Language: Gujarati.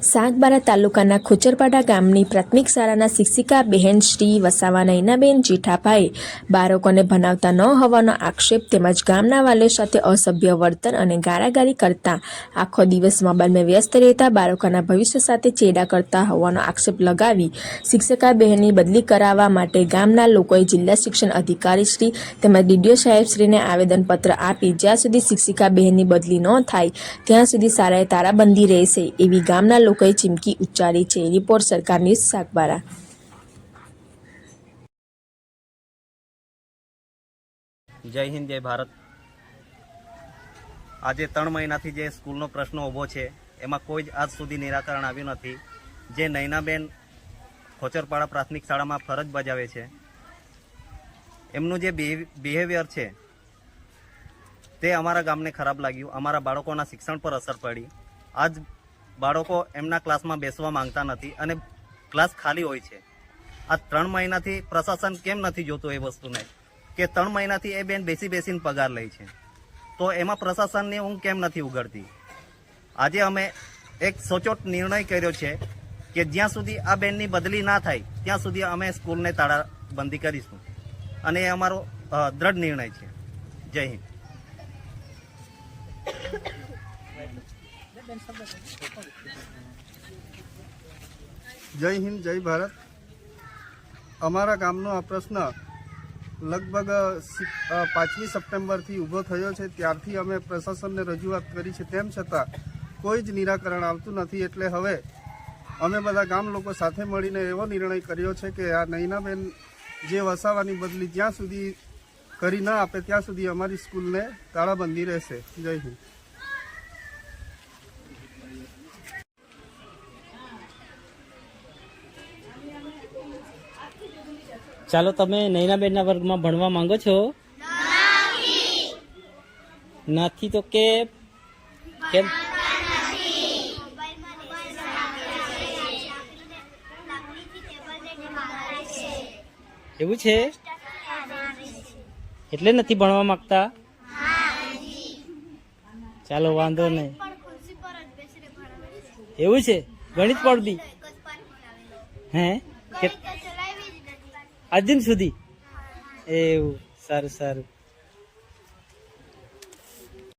સાગબારા તાલુકાના ખુચરપાડા ગામની પ્રાથમિક શાળાના શિક્ષિકા બહેન શ્રી વસાવા નૈનાબેન જેઠાભાઈ બાળકોને ભણાવતા ન હોવાનો આક્ષેપ તેમજ ગામના વાલીઓ સાથે અસભ્ય વર્તન અને ગારાગારી કરતા આખો દિવસ મોબાઈલમાં વ્યસ્ત રહેતા બાળકોના ભવિષ્ય સાથે ચેડા કરતા હોવાનો આક્ષેપ લગાવી શિક્ષિકા બહેનની બદલી કરાવવા માટે ગામના લોકોએ જિલ્લા શિક્ષણ અધિકારી શ્રી તેમજ ડીડીઓ સાહેબશ્રીને આવેદનપત્ર આપી જ્યાં સુધી શિક્ષિકા બહેનની બદલી ન થાય, ત્યાં સુધી શાળાએ તારાબંધી રહેશે એવી ગામના લોકોએ ચીમકી ઉચ્ચારી છે. રિપોર્ટ સરકારની સાગબારા. જય હિન્દ, જય ભારત. આજે ત્રણ મહિનાથી જે સ્કૂલનો પ્રશ્ન ઊભો છે, એમાં કોઈ જ આજ સુધી નિરાકરણ આવ્યું નથી. જે નૈનાબેન ખોચરપાડા પ્રાથમિક શાળામાં ફરજ બજાવે છે, એમનું જે બિહેવિયર છે, તે અમારા ગામને ખરાબ લાગ્યું. અમારા બાળકોના શિક્ષણ પર અસર પડી. આજ બાળકો એમના ક્લાસમાં બેસવા માંગતા નથી અને ક્લાસ ખાલી હોય છે. આ ત્રણ મહિનાથી પ્રશાસન કેમ નથી જોતું એ વસ્તુને? કે ત્રણ મહિનાથી એ બેન બેસી બેસીને પગાર લે છે. તો એમાં પ્રશાસનની ઊંઘ કેમ નથી ઉગડતી? આજે અમે એક સચોટ નિર્ણય કર્યો છે કે જ્યાં સુધી આ બેનની બદલી ના થાય, ત્યાં સુધી અમે સ્કૂલને તાળાબંધી કરીશું. અને એ અમારો દ્રઢ નિર્ણય છે. જય હિન્દ. જય હિન્દ, જય ભારત. અમારા ગામનો આ પ્રશ્ન લગભગ પાંચમી સપ્ટેમ્બરથી ઊભો થયો છે. ત્યારથી અમે પ્રશાસનને રજૂઆત કરી છે. તેમ છતાં કોઈ જ નિરાકરણ આવતું નથી. એટલે હવે અમે બધા ગામ લોકો સાથે મળીને એવો નિર્ણય કર્યો છે કે આ નૈનાબેન જે વસાવાની બદલી જ્યાં સુધી કરી ના આપે, ત્યાં સુધી અમારી સ્કૂલને તાળાબંધી રહેશે. જય હિન્દ. ચાલો તમે નૈનાબેનના વર્ગમાં ભણવા માંગો છો? નથી તો કે કેમ? એવું છે? એટલે નથી ભણવા માંગતા? ચાલો વાંધો નહીં. એવું છે? ગણિત પડતી હે? કે સુધી. એવું સારું સારું.